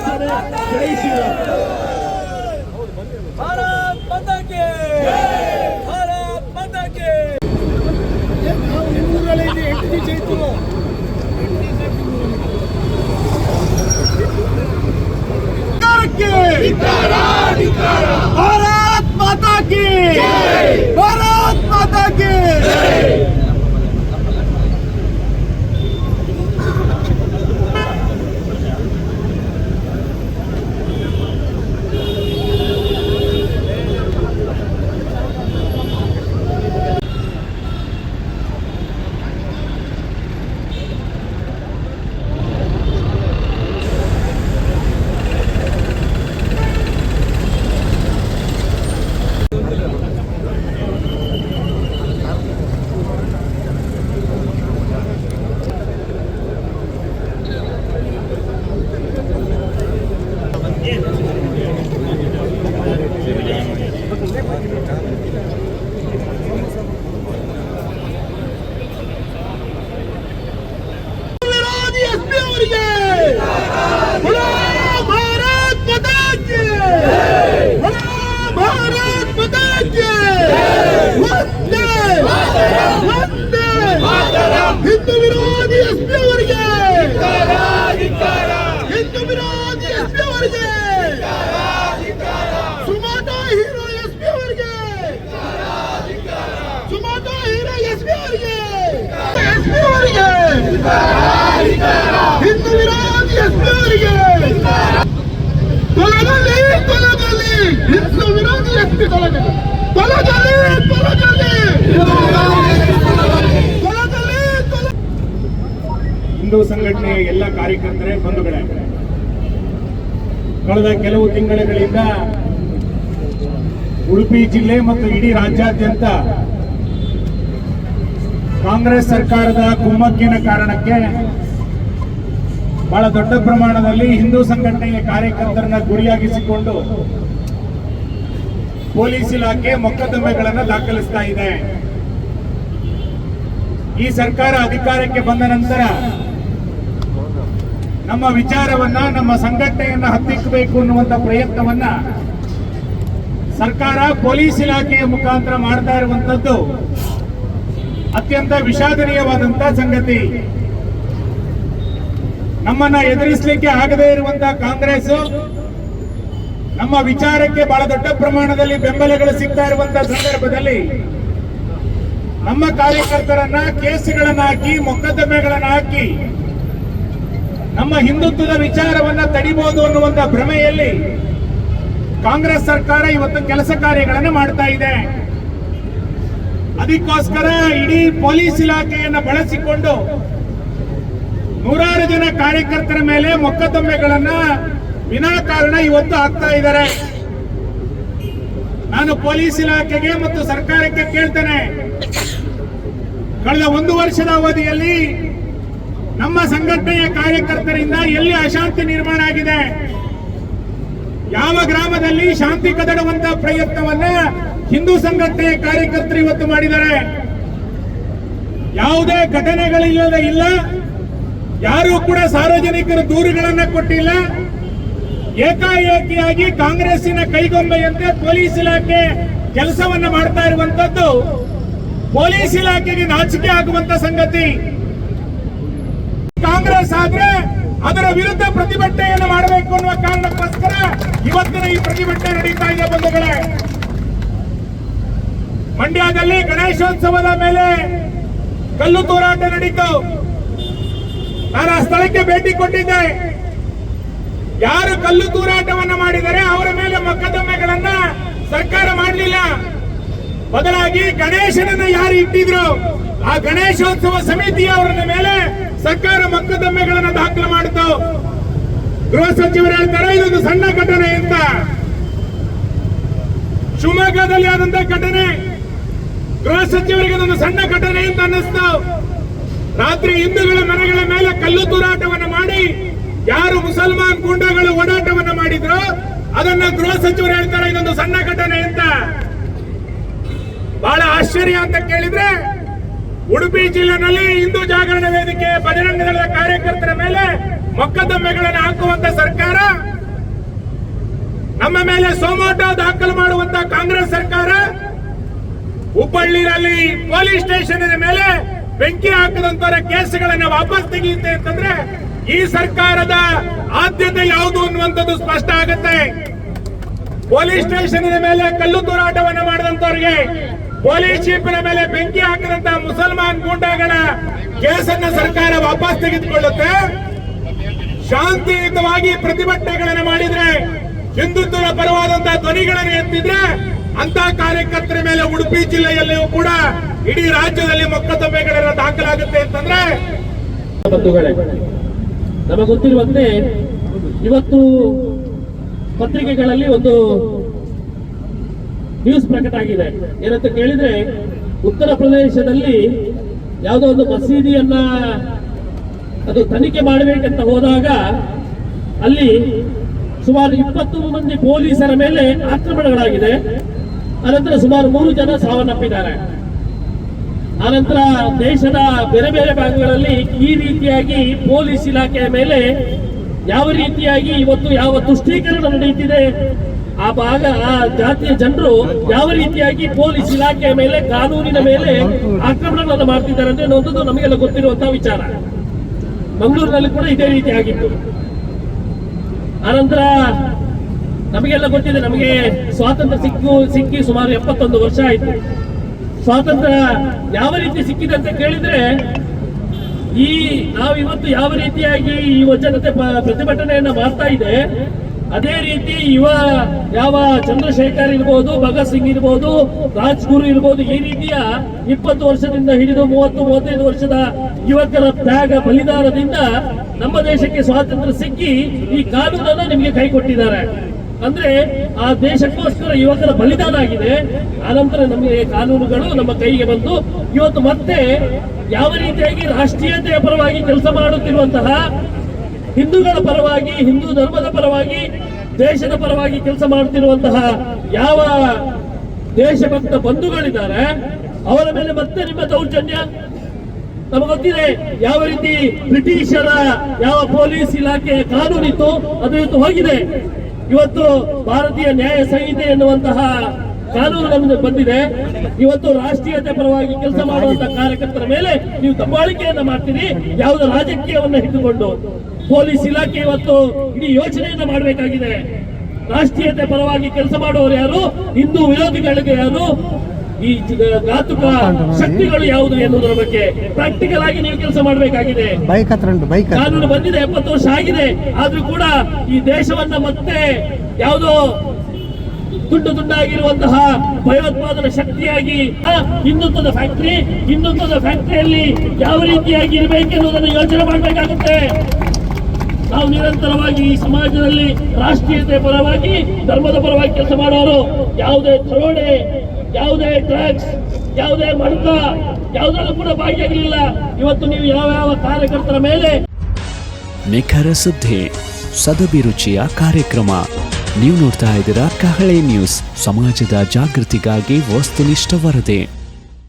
ಸೇನೆ ಜೈ ಶ್ರೀರಾಮ್ ಭಾರತ್ ಮಾತಾ ಕಿ ಭಾರತ್ ಮಾತಾ ಕಿ ನಾವು ಭಾರತ್ ಮಾತಾ ಕಿ ಭಾರತ್ ಮಾತಾ ಕಿ ವಿರೋಧಿ ಎಸ್ಪಿ ಅವರಿಗೆ ಬೋಲೋ ಭಾರತ್ ಮಾತಾ ಕಿ ಬೋಲೋ ಭಾರತ್ ಮಾತಾ ಕಿ ವಂದೇ ವಂದೇ ಹಿಂದೂ ವಿರೋಧಿ ಎಸ್ಪಿ ಅವರಿಗೆ ಹಿಂದೂ ವಿರೋಧಿ ಎಸ್ಪಿ ಅವರಿಗೆ ಸುಮಾಟೋ ಹೀರೋ ಎಸ್ಪಿ ಅವರಿಗೆ ಸುಮಾಟೋ ಹೀರೋ ಎಸ್ಪಿ ಅವರಿಗೆ ಎಸ್ಪಿ ಅವರಿಗೆ ಹಿಂದೂ ವಿರೋಧಿ ಎಸ್ಪಿಯವರಿಗೆ. ತೊಲಗಲಿ ತೊಲಗಲಿ. ಹಿಂದೂ ವಿರೋಧಿ ಎಸ್ಪಿ ತೊಲಗಲಿ. ತೊಲಗಲಿ ತೊಲಗಲಿ. ಹಿಂದೂ ಸಂಘಟನೆಯ ಎಲ್ಲ ಕಾರ್ಯಕರ್ತರೇ, ಬಂಧುಗಳೇ. ಕಳೆದ ಕೆಲವು ತಿಂಗಳುಗಳಿಂದ ಉಡುಪಿ ಜಿಲ್ಲೆ ಮತ್ತು ಇಡೀ ರಾಜ್ಯಾದ್ಯಂತ ಕಾಂಗ್ರೆಸ್ ಸರ್ಕಾರದ ಕುಮ್ಮಕ್ಕಿನ ಕಾರಣಕ್ಕೆ ಬಹಳ ದೊಡ್ಡ ಪ್ರಮಾಣದಲ್ಲಿ ಹಿಂದೂ ಸಂಘಟನೆಯ ಕಾರ್ಯಕರ್ತರನ್ನ ಗುರಿಯಾಗಿಸಿಕೊಂಡು ಪೊಲೀಸ್ ಇಲಾಖೆ ಮೊಕದ್ದಮೆಗಳನ್ನು ದಾಖಲಿಸ್ತಾ ಇದೆ. ಈ ಸರ್ಕಾರ ಅಧಿಕಾರಕ್ಕೆ ಬಂದ ನಂತರ ನಮ್ಮ ವಿಚಾರವನ್ನ, ನಮ್ಮ ಸಂಘಟನೆಯನ್ನ ಹತ್ತಿಕ್ಕಬೇಕು ಅನ್ನುವಂತ ಪ್ರಯತ್ನವನ್ನ ಸರ್ಕಾರ ಪೊಲೀಸ್ ಇಲಾಖೆಯ ಮುಖಾಂತರ ಮಾಡ್ತಾ ಇರುವಂತದ್ದು ಅತ್ಯಂತ ವಿಷಾದನೀಯವಾದಂತಹ ಸಂಗತಿ. ನಮ್ಮನ್ನ ಎದುರಿಸಲಿಕ್ಕೆ ಆಗದೇ ಇರುವಂತಹ ಕಾಂಗ್ರೆಸ್ ನಮ್ಮ ವಿಚಾರಕ್ಕೆ ಬಹಳ ದೊಡ್ಡ ಪ್ರಮಾಣದಲ್ಲಿ ಬೆಂಬಲಗಳು ಸಿಗ್ತಾ ಇರುವಂತಹ ಸಂದರ್ಭದಲ್ಲಿ ನಮ್ಮ ಕಾರ್ಯಕರ್ತರನ್ನ ಕೇಸುಗಳನ್ನ ಹಾಕಿ, ಮೊಕದ್ದಮೆಗಳನ್ನ ಹಾಕಿ, ನಮ್ಮ ಹಿಂದುತ್ವದ ವಿಚಾರವನ್ನ ತಡಿಬಹುದು ಅನ್ನುವಂತ ಭ್ರಮೆಯಲ್ಲಿ ಕಾಂಗ್ರೆಸ್ ಸರ್ಕಾರ ಇವತ್ತು ಕೆಲಸ ಕಾರ್ಯಗಳನ್ನು ಮಾಡ್ತಾ ಇದೆ. ಅದಕ್ಕೋಸ್ಕರ ಇಡೀ ಪೊಲೀಸ್ ಇಲಾಖೆಯನ್ನ ಬಳಸಿಕೊಂಡು ನೂರಾರು ಜನ ಕಾರ್ಯಕರ್ತರ ಮೇಲೆ ಮೊಕದ್ದಮೆಗಳನ್ನ ವಿನಾಕಾರಣ ಇವತ್ತು ಆಗ್ತಾ ಇದ್ದಾರೆ. ನಾನು ಪೊಲೀಸ್ ಇಲಾಖೆಗೆ ಮತ್ತು ಸರ್ಕಾರಕ್ಕೆ ಕೇಳ್ತೇನೆ. ಕಳೆದ ಒಂದು ವರ್ಷದ ಅವಧಿಯಲ್ಲಿ ನಮ್ಮ ಸಂಘಟನೆಯ ಕಾರ್ಯಕರ್ತರಿಂದ ಎಲ್ಲಿ ಅಶಾಂತಿ ನಿರ್ಮಾಣ ಆಗಿದೆ? ಯಾವ ಗ್ರಾಮದಲ್ಲಿ ಶಾಂತಿ ಕದಡುವಂತ ಪ್ರಯತ್ನವನ್ನ ಹಿಂದೂ ಸಂಘಟನೆ ಕಾರ್ಯಕರ್ತರು ಇವತ್ತು ಮಾಡಿದ್ದಾರೆ? ಯಾವುದೇ ಘಟನೆಗಳಿಲ್ಲದ ಇಲ್ಲ. ಯಾರು ಕೂಡ ಸಾರ್ವಜನಿಕರು ದೂರುಗಳನ್ನ ಕೊಟ್ಟಿಲ್ಲ. ಏಕಾಏಕಿಯಾಗಿ ಕಾಂಗ್ರೆಸ್ಸಿನ ಕೈಗೊಂಬೆಯಂತೆ ಪೊಲೀಸ್ ಇಲಾಖೆ ಕೆಲಸವನ್ನ ಮಾಡ್ತಾ ಇರುವಂತದ್ದು ಪೊಲೀಸ್ ಇಲಾಖೆಗೆ ನಾಚಿಕೆ ಆಗುವಂತ ಸಂಗತಿ. ಕಾಂಗ್ರೆಸ್ ಆದ್ರೆ ಅದರ ವಿರುದ್ಧ ಪ್ರತಿಭಟನೆಯನ್ನು ಮಾಡಬೇಕು ಅನ್ನುವ ಕಾರಣಕ್ಕೋಸ್ಕರ ಇವತ್ತಿನ ಈ ಪ್ರತಿಭಟನೆ ನಡೀತಾ ಇದೆ ಬಂಧುಗಳೇ. ಮಂಡ್ಯದಲ್ಲಿ ಗಣೇಶೋತ್ಸವದ ಮೇಲೆ ಕಲ್ಲು ತೂರಾಟ ನಡೀತು. ನಾನು ಆ ಸ್ಥಳಕ್ಕೆ ಭೇಟಿ ಕೊಟ್ಟಿದ್ದೆ. ಯಾರು ಕಲ್ಲು ತೂರಾಟವನ್ನು ಮಾಡಿದರೆ ಅವರ ಮೇಲೆ ಮೊಕದ್ದಮೆಗಳನ್ನ ಸರ್ಕಾರ ಮಾಡಲಿಲ್ಲ. ಬದಲಾಗಿ ಗಣೇಶನನ್ನ ಯಾರು ಇಟ್ಟಿದ್ರು? ಆ ಗಣೇಶೋತ್ಸವ ಸಮಿತಿಯವರ ಮೇಲೆ ಸರ್ಕಾರ ಮೊಕ್ಕದಮ್ಮೆಗಳನ್ನ ದಾಖಲು ಮಾಡಿತು. ಗೃಹ ಸಚಿವರು ಹೇಳ್ತಾರೆ ಇದೊಂದು ಸಣ್ಣ ಘಟನೆ ಅಂತ. ಶಿವಮೊಗ್ಗದಲ್ಲಿ ಆದಂತ ಘಟನೆ. ಗೃಹ ಸಚಿವರಿಗೆ ಇದೊಂದು ಸಣ್ಣ ಘಟನೆ ಅಂತ ಅನ್ನಿಸ್ತು. ರಾತ್ರಿ ಹಿಂದೂಗಳ ಮನೆಗಳ ಮೇಲೆ ಕಲ್ಲು ತೂರಾಟವನ್ನು ಮಾಡಿ, ಯಾರು ಮುಸಲ್ಮಾನ್ ಗುಂಡಗಳು ಓಡಾಟವನ್ನು ಮಾಡಿದ್ರು, ಅದನ್ನ ಗೃಹ ಸಚಿವರು ಹೇಳ್ತಾರೆ ಇದೊಂದು ಸಣ್ಣ ಘಟನೆ ಅಂತ. ಬಹಳ ಆಶ್ಚರ್ಯ ಅಂತ ಕೇಳಿದ್ರೆ ಉಡುಪಿ ಜಿಲ್ಲೆನಲ್ಲಿ ಹಿಂದೂ ಜಾಗರಣ ವೇದಿಕೆ ಬಜರಂಗ ದಳದ ಕಾರ್ಯಕರ್ತರ ಮೇಲೆ ಮೊಕದ್ದಮೆಗಳನ್ನು ಹಾಕುವಂತ ಸರ್ಕಾರ, ನಮ್ಮ ಮೇಲೆ ಸೋಮೋಟ ದಾಖಲು ಮಾಡುವಂತ ಕಾಂಗ್ರೆಸ್ ಸರ್ಕಾರ ಹುಬ್ಬಳ್ಳಿನಲ್ಲಿ ಪೊಲೀಸ್ ಸ್ಟೇಷನ್ ಮೇಲೆ ಬೆಂಕಿ ಹಾಕದಂತರ ಕೇಸುಗಳನ್ನ ವಾಪಸ್ ತೆಗೆಯುತ್ತೆ ಅಂತಂದ್ರೆ ಈ ಸರ್ಕಾರದ ಆದ್ಯತೆ ಯಾವುದು ಅನ್ನುವಂಥದ್ದು ಸ್ಪಷ್ಟ ಆಗುತ್ತೆ. ಪೊಲೀಸ್ ಸ್ಟೇಷನ್ ಮೇಲೆ ಕಲ್ಲು ತೂರಾಟವನ್ನು ಮಾಡಿದಂತವ್ರಿಗೆ ಪೊಲೀಸ್ ಜೀಪಿನ ಮೇಲೆ ಬೆಂಕಿ ಹಾಕಿದಂತ ಮುಸಲ್ಮಾನ್ ಗೂಂಡಾಗಳ ಕೇಸನ್ನ ಸರ್ಕಾರ ವಾಪಸ್ ತೆಗೆದುಕೊಳ್ಳುತ್ತೆ. ಶಾಂತಿಯುತವಾಗಿ ಪ್ರತಿಭಟನೆಗಳನ್ನು ಮಾಡಿದ್ರೆ, ಹಿಂದುತ್ವದ ಪರವಾದಂತಹ ಧ್ವನಿಗಳನ್ನು ಎತ್ತಿದ್ರೆ ಅಂತ ಕಾರ್ಯಕರ್ತರ ಮೇಲೆ ಉಡುಪಿ ಜಿಲ್ಲೆಯಲ್ಲಿಯೂ ಕೂಡ ಇಡೀ ರಾಜ್ಯದಲ್ಲಿ ಮೊಕದ್ದಮೆಗಳೆಲ್ಲ ದಾಖಲಾಗುತ್ತೆ ಅಂತಂದ್ರೆ ನಮಗೆ ಗೊತ್ತಿರುವಂತೆ ಇವತ್ತು ಪತ್ರಿಕೆಗಳಲ್ಲಿ ಒಂದು ನ್ಯೂಸ್ ಪ್ರಕಟ ಆಗಿದೆ. ಏನಂತ ಕೇಳಿದ್ರೆ ಉತ್ತರ ಪ್ರದೇಶದಲ್ಲಿ ಯಾವುದೋ ಒಂದು ಮಸೀದಿಯನ್ನ ಅದು ತನಿಖೆ ಮಾಡಬೇಕಂತ ಹೋದಾಗ ಅಲ್ಲಿ ಸುಮಾರು ಇಪ್ಪತ್ತು ಮಂದಿ ಪೊಲೀಸರ ಮೇಲೆ ಆಕ್ರಮಣಗಳಾಗಿದೆ. ಅನಂತರ ಸುಮಾರು ಮೂರು ಜನ ಸಾವನ್ನಪ್ಪಿದ್ದಾರೆ. ಆನಂತರ ದೇಶದ ಬೇರೆ ಬೇರೆ ಭಾಗಗಳಲ್ಲಿ ಈ ರೀತಿಯಾಗಿ ಪೊಲೀಸ್ ಇಲಾಖೆಯ ಮೇಲೆ ಯಾವ ರೀತಿಯಾಗಿ ಇವತ್ತು ಯಾವ ತುಷ್ಟೀಕರಣ ನಡೆಯುತ್ತಿದೆ ಆ ಭಾಗ, ಆ ಜಾತಿಯ ಜನರು ಯಾವ ರೀತಿಯಾಗಿ ಪೊಲೀಸ್ ಇಲಾಖೆಯ ಮೇಲೆ, ಕಾನೂನಿನ ಮೇಲೆ ಆಕ್ರಮಣಗಳನ್ನು ಮಾಡ್ತಿದ್ದಾರೆ ಅಂದ್ರೆ ಒಂದೊಂದು ನಮಗೆಲ್ಲ ಗೊತ್ತಿರುವಂತಹ ವಿಚಾರ. ಮಂಗಳೂರಿನಲ್ಲಿ ಕೂಡ ಇದೇ ರೀತಿ ಆಗಿತ್ತು. ಆನಂತರ ನಮಗೆಲ್ಲ ಗೊತ್ತಿದೆ, ನಮಗೆ ಸ್ವಾತಂತ್ರ್ಯ ಸಿಕ್ಕು, ಸಿಕ್ಕಿ ಸುಮಾರು ಎಪ್ಪತ್ತೊಂದು ವರ್ಷ ಆಯಿತು. ಸ್ವಾತಂತ್ರ್ಯ ಯಾವ ರೀತಿ ಸಿಕ್ಕಿದೆ ಅಂತ ಕೇಳಿದ್ರೆ, ಈ ನಾವು ಇವತ್ತು ಯಾವ ರೀತಿಯಾಗಿ ಈ ಯುವಜನತೆ ಪ- ಪ್ರತಿಭಟನೆಯನ್ನ ಮಾಡ್ತಾ ಇದೆ ಅದೇ ರೀತಿ ಯುವ, ಯಾವ ಚಂದ್ರಶೇಖರ್ ಇರ್ಬೋದು, ಭಗತ್ ಸಿಂಗ್ ಇರ್ಬೋದು, ರಾಜ್ಗುರು ಇರ್ಬೋದು, ಈ ರೀತಿಯ ಇಪ್ಪತ್ತು ವರ್ಷದಿಂದ ಹಿಡಿದು ಮೂವತ್ತು, ಮೂವತ್ತೈದು ವರ್ಷದ ಯುವಕರ ತ್ಯಾಗ ಬಲಿದಾನದಿಂದ ನಮ್ಮ ದೇಶಕ್ಕೆ ಸ್ವಾತಂತ್ರ್ಯ ಸಿಕ್ಕಿ ಈ ಕಾನೂನನ್ನು ನಿಮಗೆ ಕೈ ಕೊಟ್ಟಿದ್ದಾರೆ. ಅಂದ್ರೆ ಆ ದೇಶಕ್ಕೋಸ್ಕರ ಯುವಕರ ಬಲಿದಾನ ಆಗಿದೆ. ಆನಂತರ ನಮಗೆ ಕಾನೂನುಗಳು ನಮ್ಮ ಕೈಗೆ ಬಂದು ಇವತ್ತು ಮತ್ತೆ ಯಾವ ರೀತಿಯಾಗಿ ರಾಷ್ಟ್ರೀಯತೆಯ ಪರವಾಗಿ ಕೆಲಸ ಮಾಡುತ್ತಿರುವಂತಹ ಹಿಂದೂಗಳ ಪರವಾಗಿ, ಹಿಂದೂ ಧರ್ಮದ ಪರವಾಗಿ, ದೇಶದ ಪರವಾಗಿ ಕೆಲಸ ಮಾಡುತ್ತಿರುವಂತಹ ಯಾವ ದೇಶಭಕ್ತ ಬಂಧುಗಳಿದ್ದಾರೆ, ಅವರ ಮೇಲೆ ಮತ್ತೆ ನಿಮ್ಮ ದೌರ್ಜನ್ಯ? ನಮಗೆ ಯಾವ ರೀತಿ ಬ್ರಿಟಿಷರ ಯಾವ ಪೊಲೀಸ್ ಇಲಾಖೆಯ ಕಾನೂನಿತ್ತು ಅದು ಇವತ್ತು ಹೋಗಿದೆ. ಇವತ್ತು ಭಾರತೀಯ ನ್ಯಾಯ ಸಂಹಿತೆ ಎನ್ನುವಂತಹ ಕಾನೂನು ನಮಗೆ ಬಂದಿದೆ. ಇವತ್ತು ರಾಷ್ಟ್ರೀಯತೆ ಪರವಾಗಿ ಕೆಲಸ ಮಾಡುವಂತಹ ಕಾರ್ಯಕರ್ತರ ಮೇಲೆ ನೀವು ದಬ್ಬಾಳಿಕೆಯನ್ನ ಮಾಡ್ತೀರಿ, ಯಾವುದೋ ರಾಜಕೀಯವನ್ನ ಹಿಡಿದುಕೊಂಡು. ಪೊಲೀಸ್ ಇಲಾಖೆ ಇವತ್ತು ಇಡೀ ಯೋಚನೆಯನ್ನ ಮಾಡಬೇಕಾಗಿದೆ. ರಾಷ್ಟ್ರೀಯತೆ ಪರವಾಗಿ ಕೆಲಸ ಮಾಡುವವರು ಯಾರು? ಹಿಂದೂ ವಿರೋಧಿಗಳಿಗೆ ಯಾರು? ಈ ಘಾತುಕ ಶಕ್ತಿಗಳು ಯಾವುದು ಎನ್ನುವುದರ ಬಗ್ಗೆ ಪ್ರಾಕ್ಟಿಕಲ್ ಆಗಿ ನೀವು ಕೆಲಸ ಮಾಡಬೇಕಾಗಿದೆ. ಕಾನೂನು ಬಂದಿದೆ ಎಪ್ಪತ್ತು ವರ್ಷ ಆಗಿದೆ. ಆದ್ರೂ ಕೂಡ ಈ ದೇಶವನ್ನ ಮತ್ತೆ ಯಾವುದೋ ತುಂಡು ತುಂಡಾಗಿರುವಂತಹ ಭಯೋತ್ಪಾದನಾ ಶಕ್ತಿಯಾಗಿ ಹಿಂದುತ್ವದ ಫ್ಯಾಕ್ಟರಿ ಹಿಂದುತ್ವದ ಫ್ಯಾಕ್ಟರಿಯಲ್ಲಿ ಯಾವ ರೀತಿಯಾಗಿ ಇರಬೇಕೆನ್ನುವುದನ್ನು ಯೋಚನೆ ಮಾಡಬೇಕಾಗುತ್ತೆ. ನಾವು ನಿರಂತರವಾಗಿ ಈ ಸಮಾಜದಲ್ಲಿ ರಾಷ್ಟ್ರೀಯತೆ ಪರವಾಗಿ, ಧರ್ಮದ ಪರವಾಗಿ ಕೆಲಸ ಮಾಡೋರು, ಯಾವುದೇ ದರೋಡೆ, ಯಾವುದೇ ಡ್ರಗ್ಸ್, ಯಾವುದೇ ಮಡಕ ಯಾವುದರಲ್ಲೂ ಕೂಡ ಭಾಗಿಯಾಗಲಿಲ್ಲ ಇವತ್ತು ನೀವು ಯಾವ ಯಾವ ಕಾರ್ಯಕರ್ತರ ಮೇಲೆ ನಿಖರ ಸುದ್ದಿ ಸದಭಿರುಚಿಯ ಕಾರ್ಯಕ್ರಮ. ನೀವು ನೋಡ್ತಾ ಇದ್ದೀರಾ ಕಹಳೆ ನ್ಯೂಸ್. ಸಮಾಜದ ಜಾಗೃತಿಗಾಗಿ ವಸ್ತುನಿಷ್ಠ ವರದಿ.